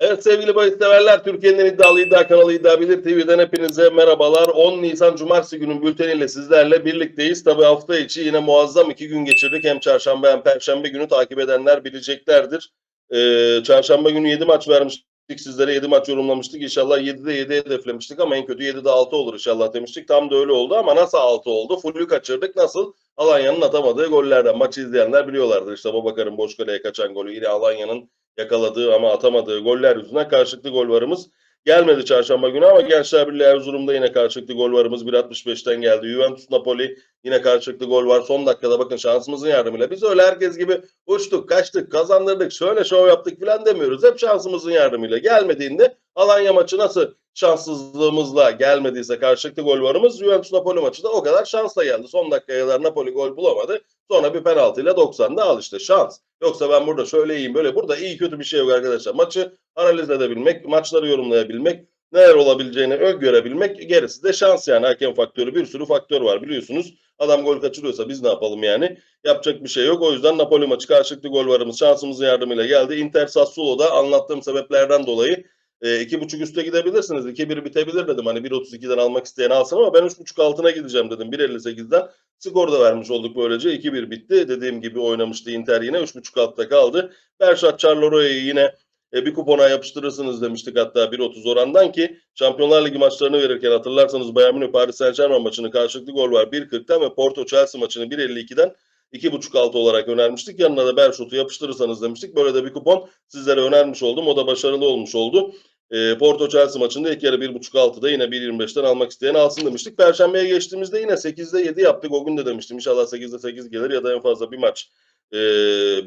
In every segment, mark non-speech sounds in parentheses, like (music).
Evet sevgili bahis severler, Türkiye'nin en iddialı iddia kanalı İddia Bilir TV'den hepinize merhabalar. 10 Nisan Cumartesi günün bülteniyle sizlerle birlikteyiz. Tabi hafta içi yine muazzam iki gün geçirdik. Hem çarşamba hem perşembe günü takip edenler bileceklerdir. Ee, çarşamba günü 7 maç vermiştik sizlere 7 maç yorumlamıştık. İnşallah 7'de 7 hedeflemiştik ama en kötü 7'de 6 olur inşallah demiştik. Tam da öyle oldu ama nasıl 6 oldu? Full'ü kaçırdık. Nasıl? Alanya'nın atamadığı gollerden. Maçı izleyenler biliyorlardır. İşte Babakar'ın boş kaleye kaçan golü. Yine Alanya'nın yakaladığı ama atamadığı goller yüzünden karşılıklı gol varımız gelmedi çarşamba günü ama Gençler Birliği Erzurum'da yine karşılıklı gol varımız 1.65'ten geldi. Juventus Napoli yine karşılıklı gol var. Son dakikada bakın şansımızın yardımıyla. Biz öyle herkes gibi uçtuk, kaçtık, kazandırdık, şöyle şov yaptık falan demiyoruz. Hep şansımızın yardımıyla. Gelmediğinde Alanya maçı nasıl şanssızlığımızla gelmediyse karşılıklı gol varımız Juventus Napoli maçı da o kadar şansla geldi. Son dakikaya kadar Napoli gol bulamadı. Sonra bir penaltıyla 90'da al işte şans. Yoksa ben burada şöyle iyiyim böyle. Burada iyi kötü bir şey yok arkadaşlar. Maçı analiz edebilmek, maçları yorumlayabilmek, neler olabileceğini öngörebilmek gerisi de şans yani. Hakem faktörü bir sürü faktör var biliyorsunuz. Adam gol kaçırıyorsa biz ne yapalım yani? Yapacak bir şey yok. O yüzden Napoli maçı karşılıklı gol varımız şansımızın yardımıyla geldi. Inter Sassuolo'da anlattığım sebeplerden dolayı e, iki buçuk üste gidebilirsiniz. 2-1 bitebilir dedim. Hani 1.32'den almak isteyen alsın ama ben 3.5 altına gideceğim dedim. 1.58'den skor da vermiş olduk böylece. 2-1 bitti. Dediğim gibi oynamıştı Inter yine. 3.5 altta kaldı. Berşat Charleroi yine e, bir kupona yapıştırırsınız demiştik hatta 1.30 orandan ki Şampiyonlar Ligi maçlarını verirken hatırlarsanız Bayern Münih Paris Saint Germain maçını karşılıklı gol var 1.40'tan ve Porto Chelsea maçını 1.52'den 2.5 altı olarak önermiştik. Yanına da Berşot'u yapıştırırsanız demiştik. Böyle de bir kupon sizlere önermiş oldum. O da başarılı olmuş oldu. E, Porto Chelsea maçında ilk yarı 1.5 altıda yine 1.25'ten almak isteyen alsın demiştik. Perşembeye geçtiğimizde yine 8'de 7 yaptık. O gün de demiştim. İnşallah 8'de 8 gelir ya da en fazla bir maç e,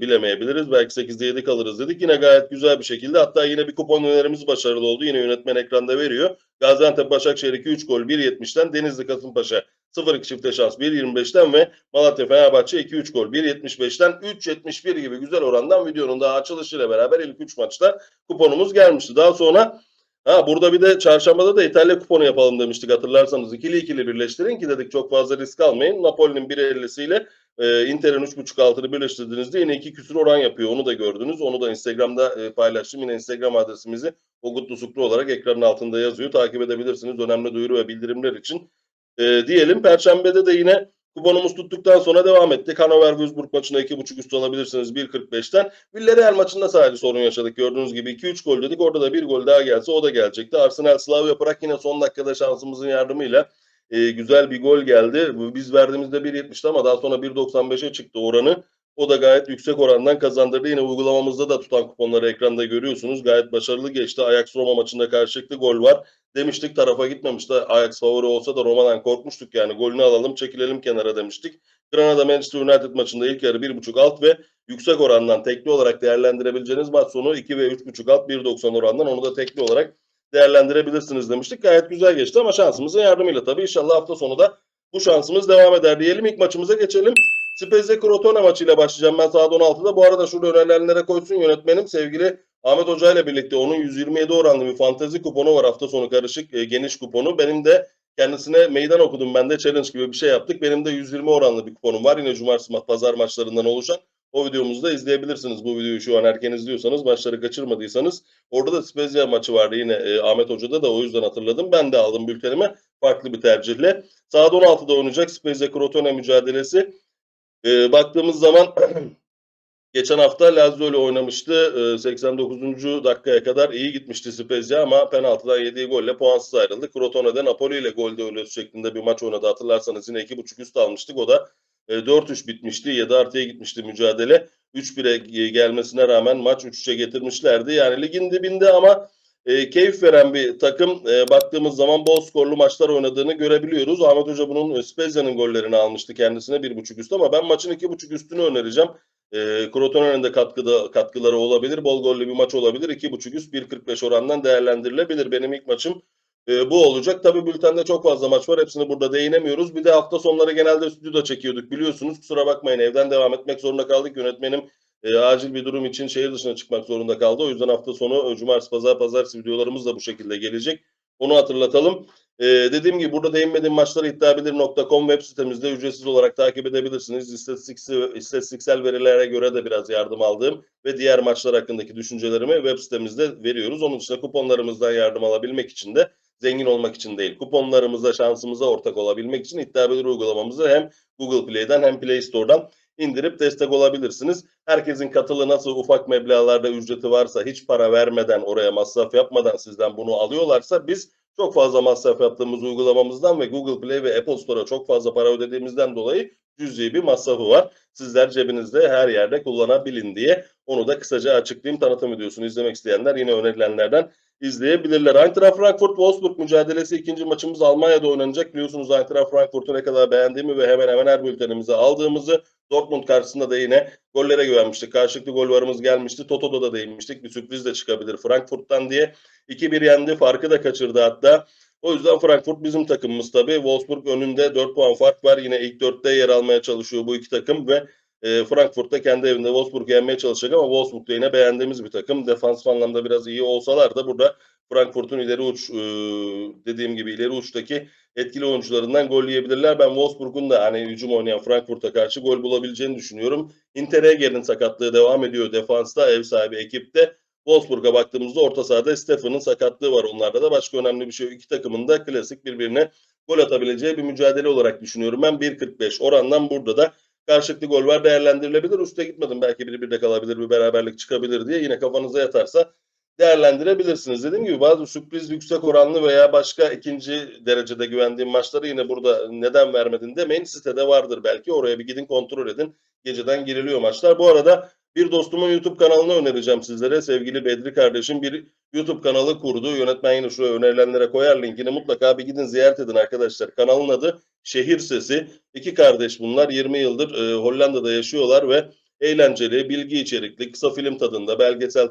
bilemeyebiliriz. Belki 8'de 7 kalırız dedik. Yine gayet güzel bir şekilde. Hatta yine bir kupon önerimiz başarılı oldu. Yine yönetmen ekranda veriyor. Gaziantep Başakşehir 2-3 gol 1.70'ten Denizli Kasımpaşa 0-2 çifte şans 1.25'ten ve Malatya Fenerbahçe 2-3 gol 1.75'ten 3.71 gibi güzel orandan videonun daha açılışıyla beraber ilk 3 maçta kuponumuz gelmişti. Daha sonra Ha burada bir de çarşambada da İtalya kuponu yapalım demiştik hatırlarsanız. ikili ikili birleştirin ki dedik çok fazla risk almayın. Napoli'nin 1.50'siyle e, Inter'in 3.5 altını birleştirdiğinizde yine iki küsur oran yapıyor. Onu da gördünüz. Onu da Instagram'da e, paylaştım. Yine Instagram adresimizi Ogutlu Suklu olarak ekranın altında yazıyor. Takip edebilirsiniz. Önemli duyuru ve bildirimler için. E, diyelim Perşembe'de de yine kuponumuz tuttuktan sonra devam ettik. Hannover Würzburg maçına 2.5 üstü alabilirsiniz 1.45'ten. Villarreal maçında sadece sorun yaşadık. Gördüğünüz gibi 2-3 gol dedik. Orada da bir gol daha gelse o da gelecekti. Arsenal Slavia Prag yine son dakikada şansımızın yardımıyla e, güzel bir gol geldi. Biz verdiğimizde 1.70'ti ama daha sonra 1.95'e çıktı oranı. O da gayet yüksek orandan kazandırdı. Yine uygulamamızda da tutan kuponları ekranda görüyorsunuz. Gayet başarılı geçti. Ajax Roma maçında karşılıklı gol var. Demiştik tarafa gitmemişti. Ajax favori olsa da Roma'dan korkmuştuk yani. Golünü alalım çekilelim kenara demiştik. Granada Manchester United maçında ilk yarı 1.5 alt ve yüksek orandan tekli olarak değerlendirebileceğiniz maç sonu 2 ve 3.5 alt 1.90 orandan onu da tekli olarak değerlendirebilirsiniz demiştik. Gayet güzel geçti ama şansımızın yardımıyla tabii inşallah hafta sonu da bu şansımız devam eder diyelim. İlk maçımıza geçelim. Spezia Crotone maçıyla başlayacağım ben saat 16'da. Bu arada şurada önerilenlere koysun yönetmenim. Sevgili Ahmet Hoca ile birlikte onun 127 oranlı bir fantezi kuponu var hafta sonu karışık e, geniş kuponu. Benim de kendisine meydan okudum ben de challenge gibi bir şey yaptık. Benim de 120 oranlı bir kuponum var. Yine cumartesi ma- pazar maçlarından oluşan. O videomuzu da izleyebilirsiniz. Bu videoyu şu an erken izliyorsanız, maçları kaçırmadıysanız. Orada da Spezia maçı vardı yine e, Ahmet Hoca'da da o yüzden hatırladım. Ben de aldım bültenime farklı bir tercihle. Saat 16'da oynayacak Spezia Crotone mücadelesi. E, baktığımız zaman (clears throat) geçen hafta Lazio ile oynamıştı. E, 89. dakikaya kadar iyi gitmişti Spezia ama penaltıdan yediği golle puansız ayrıldı. Crotone'de Napoli ile golde ölüyoruz şeklinde bir maç oynadı. Hatırlarsanız yine 2.5 üst almıştık. O da e, 4-3 bitmişti. 7 artıya gitmişti mücadele. 3-1'e gelmesine rağmen maç 3-3'e getirmişlerdi. Yani ligin dibinde ama e, keyif veren bir takım. E, baktığımız zaman bol skorlu maçlar oynadığını görebiliyoruz. Ahmet Hoca bunun e, Spezia'nın gollerini almıştı kendisine 1.5 üst ama ben maçın 2.5 üstünü önereceğim. E, Crotone'nin de katkıda, katkıları olabilir. Bol gollü bir maç olabilir. 2.5 üst 1.45 orandan değerlendirilebilir. Benim ilk maçım e, bu olacak. Tabii bültende çok fazla maç var. Hepsini burada değinemiyoruz. Bir de hafta sonları genelde stüdyoda çekiyorduk biliyorsunuz. Kusura bakmayın evden devam etmek zorunda kaldık. Yönetmenim e, acil bir durum için şehir dışına çıkmak zorunda kaldı. O yüzden hafta sonu e, cumartesi, pazar, pazartesi videolarımız da bu şekilde gelecek. Onu hatırlatalım. Ee, dediğim gibi burada değinmediğim maçları iddiabilir.com web sitemizde ücretsiz olarak takip edebilirsiniz. İstatistiksel verilere göre de biraz yardım aldığım ve diğer maçlar hakkındaki düşüncelerimi web sitemizde veriyoruz. Onun dışında kuponlarımızdan yardım alabilmek için de zengin olmak için değil, kuponlarımıza, şansımıza ortak olabilmek için iddiabilir uygulamamızı hem Google Play'den hem Play Store'dan indirip destek olabilirsiniz. Herkesin katılı nasıl ufak meblağlarda ücreti varsa hiç para vermeden oraya masraf yapmadan sizden bunu alıyorlarsa biz çok fazla masraf yaptığımız uygulamamızdan ve Google Play ve Apple Store'a çok fazla para ödediğimizden dolayı cüzi bir masrafı var. Sizler cebinizde her yerde kullanabilin diye onu da kısaca açıklayayım. Tanıtım videosunu izlemek isteyenler yine önerilenlerden izleyebilirler. Eintracht Frankfurt-Wolfsburg mücadelesi ikinci maçımız Almanya'da oynanacak. Biliyorsunuz Eintracht Frankfurt'u ne kadar beğendiğimi ve hemen hemen her bültenimize aldığımızı Dortmund karşısında da yine gollere güvenmiştik. Karşılıklı gol varımız gelmişti. Toto'da da değinmiştik. Bir sürpriz de çıkabilir Frankfurt'tan diye. 2-1 yendi. Farkı da kaçırdı hatta. O yüzden Frankfurt bizim takımımız tabii. Wolfsburg önünde 4 puan fark var. Yine ilk 4'te yer almaya çalışıyor bu iki takım ve e, Frankfurt da kendi evinde Wolfsburg'u yenmeye çalışacak ama Wolfsburg da yine beğendiğimiz bir takım. Defansif anlamda biraz iyi olsalar da burada Frankfurt'un ileri uç e, dediğim gibi ileri uçtaki etkili oyuncularından gol yiyebilirler. Ben Wolfsburg'un da hani hücum oynayan Frankfurt'a karşı gol bulabileceğini düşünüyorum. Interreger'in sakatlığı devam ediyor defansta ev sahibi ekipte. Wolfsburg'a baktığımızda orta sahada Stefan'ın sakatlığı var. Onlarda da başka önemli bir şey. İki takımın da klasik birbirine gol atabileceği bir mücadele olarak düşünüyorum. Ben 1.45 orandan burada da karşılıklı gol var değerlendirilebilir. Üste gitmedim belki biri bir de kalabilir bir beraberlik çıkabilir diye yine kafanıza yatarsa değerlendirebilirsiniz. Dediğim gibi bazı sürpriz yüksek oranlı veya başka ikinci derecede güvendiğim maçları yine burada neden vermedin demeyin. Sitede vardır belki oraya bir gidin kontrol edin. Geceden giriliyor maçlar. Bu arada bir dostumun YouTube kanalını önereceğim sizlere. Sevgili Bedri kardeşim bir YouTube kanalı kurdu. Yönetmen yine şuraya önerilenlere koyar linkini. Mutlaka bir gidin ziyaret edin arkadaşlar. Kanalın adı Şehir Sesi. İki kardeş bunlar. 20 yıldır e, Hollanda'da yaşıyorlar ve eğlenceli, bilgi içerikli, kısa film tadında, belgesel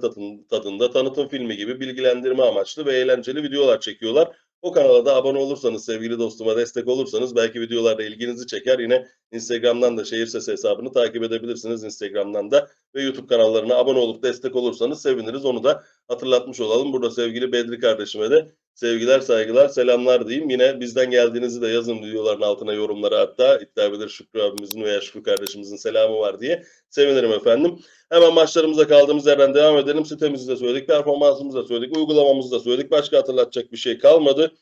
tadında, tanıtım filmi gibi bilgilendirme amaçlı ve eğlenceli videolar çekiyorlar. O kanala da abone olursanız, sevgili dostuma destek olursanız belki videolarda ilginizi çeker. Yine Instagram'dan da Şehir Sesi hesabını takip edebilirsiniz Instagram'dan da ve YouTube kanallarına abone olup destek olursanız seviniriz. Onu da hatırlatmış olalım. Burada sevgili Bedri kardeşime de sevgiler, saygılar, selamlar diyeyim. Yine bizden geldiğinizi de yazın videoların altına yorumlara hatta iddia Şükrü abimizin veya Şükrü kardeşimizin selamı var diye sevinirim efendim. Hemen maçlarımıza kaldığımız yerden devam edelim. Sitemizi de söyledik, performansımızı da söyledik, uygulamamızı da söyledik. Başka hatırlatacak bir şey kalmadı.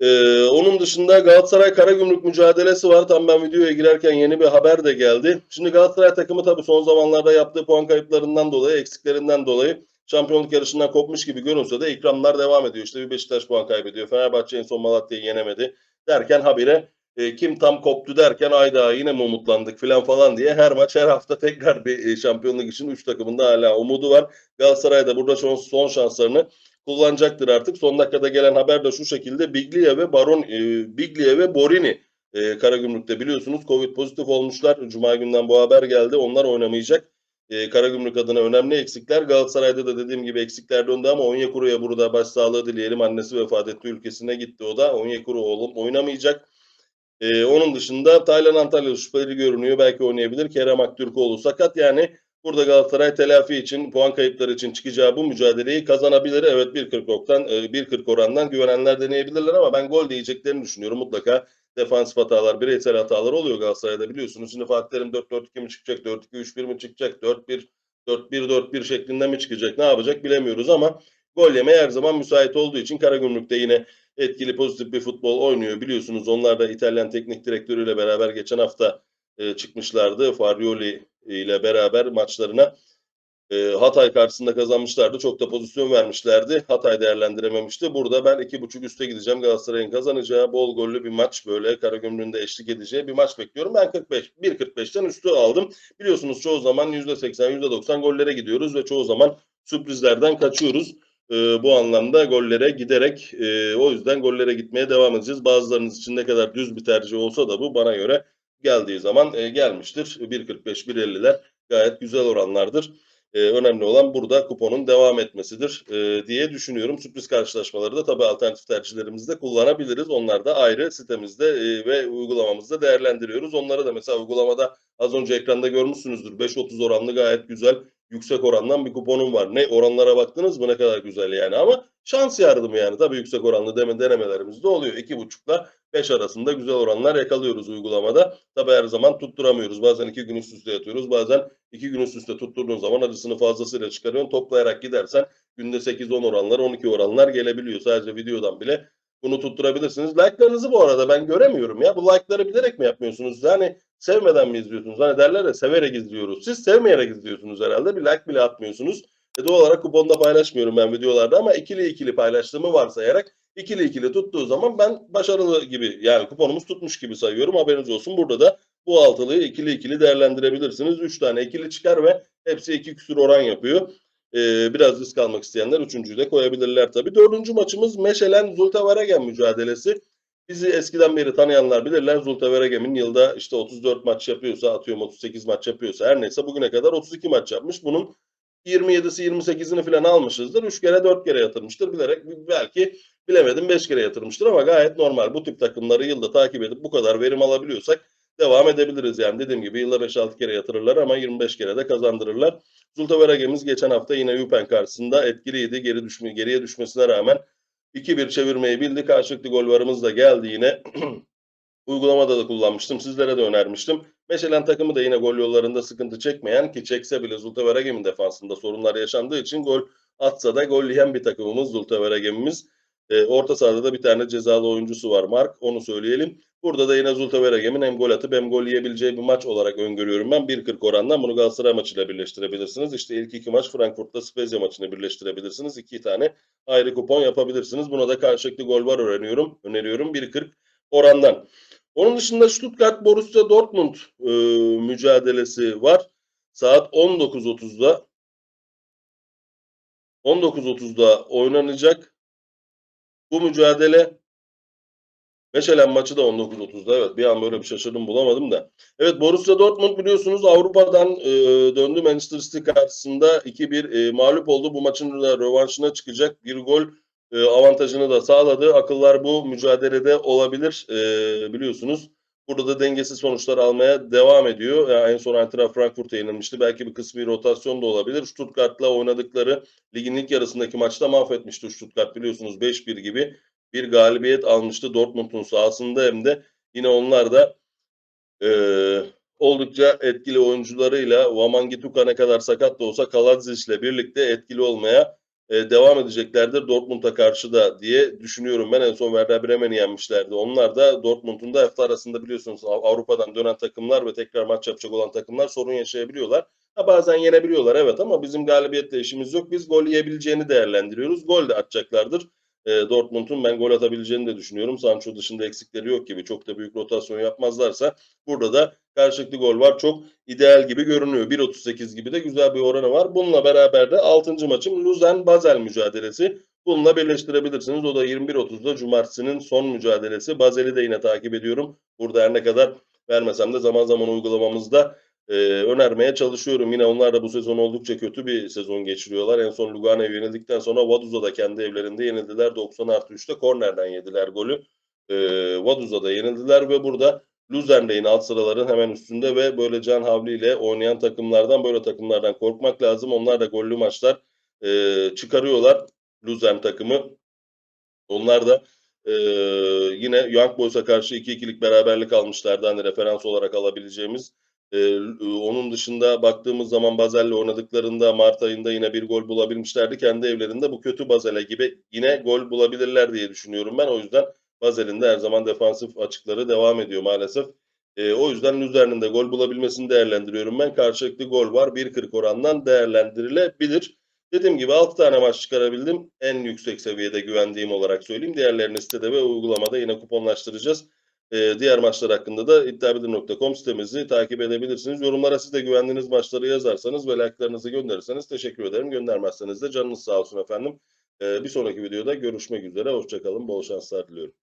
Ee, onun dışında Galatasaray Karagümrük mücadelesi var. Tam ben videoya girerken yeni bir haber de geldi. Şimdi Galatasaray takımı tabii son zamanlarda yaptığı puan kayıplarından dolayı, eksiklerinden dolayı şampiyonluk yarışından kopmuş gibi görünse de ikramlar devam ediyor. İşte bir Beşiktaş puan kaybediyor. Fenerbahçe en son Malatya'yı yenemedi. Derken habire e, kim tam koptu derken ayda yine mi umutlandık falan falan diye her maç her hafta tekrar bir e, şampiyonluk için 3 takımın da hala umudu var. Galatasaray da burada son, son şanslarını kullanacaktır artık. Son dakikada gelen haber de şu şekilde Biglia ve Baron e, Biglia ve Borini e, Karagümrük'te biliyorsunuz Covid pozitif olmuşlar. Cuma günden bu haber geldi. Onlar oynamayacak. E, Karagümrük adına önemli eksikler. Galatasaray'da da dediğim gibi eksikler döndü ama Onyekuru'ya burada başsağlığı dileyelim. Annesi vefat etti ülkesine gitti o da. Onyekuru oğlum oynamayacak. Ee, onun dışında Taylan Antalya şüpheli görünüyor. Belki oynayabilir. Kerem Aktürkoğlu sakat. Yani burada Galatasaray telafi için, puan kayıpları için çıkacağı bu mücadeleyi kazanabilir. Evet 1.40 1.40 orandan güvenenler deneyebilirler ama ben gol diyeceklerini düşünüyorum. Mutlaka defansif hatalar, bireysel hatalar oluyor Galatasaray'da biliyorsunuz. Şimdi Fatih Terim 4-4-2 mi çıkacak, 4-2-3-1 mi çıkacak, 4-1 4-1-4-1 şeklinde mi çıkacak, ne yapacak bilemiyoruz ama gol yemeye her zaman müsait olduğu için Karagümrük'te yine etkili pozitif bir futbol oynuyor. Biliyorsunuz onlar da İtalyan teknik direktörüyle beraber geçen hafta e, çıkmışlardı. Farioli ile beraber maçlarına e, Hatay karşısında kazanmışlardı. Çok da pozisyon vermişlerdi. Hatay değerlendirememişti. Burada ben iki buçuk üste gideceğim. Galatasaray'ın kazanacağı bol gollü bir maç böyle Karagümrük'ün de eşlik edeceği bir maç bekliyorum. Ben 45 1.45'ten üstü aldım. Biliyorsunuz çoğu zaman %80 %90 gollere gidiyoruz ve çoğu zaman sürprizlerden kaçıyoruz e, bu anlamda gollere giderek e, o yüzden gollere gitmeye devam edeceğiz. Bazılarınız için ne kadar düz bir tercih olsa da bu bana göre geldiği zaman e, gelmiştir. 1.45-1.50'ler gayet güzel oranlardır. E, önemli olan burada kuponun devam etmesidir e, diye düşünüyorum. Sürpriz karşılaşmaları da tabii alternatif tercihlerimizde kullanabiliriz. Onlar da ayrı sitemizde e, ve uygulamamızda değerlendiriyoruz. Onları da mesela uygulamada Az önce ekranda görmüşsünüzdür. 5.30 oranlı gayet güzel yüksek orandan bir kuponum var. Ne oranlara baktınız mı ne kadar güzel yani ama şans yardımı yani. Tabii yüksek oranlı deme, denemelerimiz de oluyor. 2.5'la 5 arasında güzel oranlar yakalıyoruz uygulamada. Tabii her zaman tutturamıyoruz. Bazen 2 gün üst üste yatıyoruz. Bazen 2 gün üst üste tutturduğun zaman acısını fazlasıyla çıkarıyorsun. Toplayarak gidersen günde 8-10 oranlar 12 oranlar gelebiliyor. Sadece videodan bile bunu tutturabilirsiniz. Like'larınızı bu arada ben göremiyorum ya. Bu like'ları bilerek mi yapmıyorsunuz? Yani sevmeden mi izliyorsunuz? Hani derler ya severek izliyoruz. Siz sevmeyerek izliyorsunuz herhalde. Bir like bile atmıyorsunuz. E doğal olarak kuponda paylaşmıyorum ben videolarda ama ikili ikili paylaştığımı varsayarak ikili ikili tuttuğu zaman ben başarılı gibi yani kuponumuz tutmuş gibi sayıyorum. Haberiniz olsun. Burada da bu altılıyı ikili ikili değerlendirebilirsiniz. 3 tane ikili çıkar ve hepsi 2 küsür oran yapıyor. Ee, biraz risk almak isteyenler üçüncüyü de koyabilirler tabii. Dördüncü maçımız Meşelen Zultevaregen mücadelesi. Bizi eskiden beri tanıyanlar bilirler. Zultevaregem'in yılda işte 34 maç yapıyorsa, atıyorum 38 maç yapıyorsa her neyse bugüne kadar 32 maç yapmış. Bunun 27'si 28'ini falan almışızdır. 3 kere 4 kere yatırmıştır. Bilerek belki bilemedim 5 kere yatırmıştır ama gayet normal. Bu tip takımları yılda takip edip bu kadar verim alabiliyorsak devam edebiliriz. Yani dediğim gibi yılda 5-6 kere yatırırlar ama 25 kere de kazandırırlar. Zultevaregem'imiz geçen hafta yine Yupen karşısında etkiliydi. Geri düşme, geriye düşmesine rağmen 2-1 çevirmeyi bildi. Karşılıklı gol varımız da geldi yine. (clears throat) Uygulamada da kullanmıştım. Sizlere de önermiştim. Meşelen takımı da yine gol yollarında sıkıntı çekmeyen ki çekse bile Zultevaregem'in defansında sorunlar yaşandığı için gol atsa da gol yiyen bir takımımız Zultevaregem'imiz. E, orta sahada da bir tane cezalı oyuncusu var Mark. Onu söyleyelim. Burada da yine Zultevaregem'in hem gol atıp hem gol yiyebileceği bir maç olarak öngörüyorum ben. 1.40 orandan bunu Galatasaray maçıyla birleştirebilirsiniz. İşte ilk iki maç Frankfurt'ta Spezia maçını birleştirebilirsiniz. İki tane ayrı kupon yapabilirsiniz. Buna da karşılıklı gol var öğreniyorum. Öneriyorum 1.40 orandan. Onun dışında Stuttgart Borussia Dortmund e, mücadelesi var. Saat 19.30'da 19.30'da oynanacak. Bu mücadele Meşelen maçı da 19.30'da. Evet bir an böyle bir şaşırdım bulamadım da. Evet Borussia Dortmund biliyorsunuz Avrupa'dan e, döndü Manchester City karşısında 2-1 e, mağlup oldu. Bu maçın da rövanşına çıkacak. Bir gol e, avantajını da sağladı. Akıllar bu mücadelede olabilir e, biliyorsunuz. Burada da dengesiz sonuçlar almaya devam ediyor. Yani en son Eintracht Frankfurt'a yenilmişti. Belki bir kısmi rotasyon da olabilir. Stuttgart'la oynadıkları ligin ilk yarısındaki maçta mahvetmişti Stuttgart biliyorsunuz 5-1 gibi bir galibiyet almıştı Dortmund'un sahasında hem de yine onlar da e, oldukça etkili oyuncularıyla Wamangituka ne kadar sakat da olsa Kaladzic'le birlikte etkili olmaya e, devam edeceklerdir Dortmund'a karşı da diye düşünüyorum. Ben en son Werder Bremen'i yenmişlerdi. Onlar da Dortmund'un da hafta arasında biliyorsunuz Avrupa'dan dönen takımlar ve tekrar maç yapacak olan takımlar sorun yaşayabiliyorlar. Ha, bazen yenebiliyorlar evet ama bizim galibiyetle işimiz yok. Biz gol yiyebileceğini değerlendiriyoruz. Gol de atacaklardır. E, Dortmund'un ben gol atabileceğini de düşünüyorum. Sancho dışında eksikleri yok gibi. Çok da büyük rotasyon yapmazlarsa burada da karşılıklı gol var. Çok ideal gibi görünüyor. 1.38 gibi de güzel bir oranı var. Bununla beraber de 6. maçım Luzern-Basel mücadelesi. Bununla birleştirebilirsiniz. O da 21.30'da Cumartesi'nin son mücadelesi. Basel'i de yine takip ediyorum. Burada her ne kadar vermesem de zaman zaman uygulamamızda e, önermeye çalışıyorum. Yine onlar da bu sezon oldukça kötü bir sezon geçiriyorlar. En son Lugano'ya yenildikten sonra Vaduz'a kendi evlerinde yenildiler. 90 artı 3'te kornerden yediler golü. E, Vaduz'a yenildiler ve burada Luzern'de yine alt sıraların hemen üstünde ve böyle can havliyle oynayan takımlardan böyle takımlardan korkmak lazım. Onlar da gollü maçlar e, çıkarıyorlar Luzern takımı. Onlar da e, yine Young Boys'a karşı 2-2'lik beraberlik almışlardı. Hani referans olarak alabileceğimiz. E, onun dışında baktığımız zaman Bazel'le oynadıklarında Mart ayında yine bir gol bulabilmişlerdi. Kendi evlerinde bu kötü Bazel'e gibi yine gol bulabilirler diye düşünüyorum ben. O yüzden Basel'in de her zaman defansif açıkları devam ediyor maalesef. E, o yüzden Luzern'in de gol bulabilmesini değerlendiriyorum ben. Karşılıklı gol var. 1.40 orandan değerlendirilebilir. Dediğim gibi 6 tane maç çıkarabildim. En yüksek seviyede güvendiğim olarak söyleyeyim. Diğerlerini sitede ve uygulamada yine kuponlaştıracağız. Ee, diğer maçlar hakkında da iddiabilir.com sitemizi takip edebilirsiniz. Yorumlara siz de güvendiğiniz maçları yazarsanız ve like'larınızı gönderirseniz teşekkür ederim. Göndermezseniz de canınız sağ olsun efendim. Ee, bir sonraki videoda görüşmek üzere. Hoşçakalın. Bol şanslar diliyorum.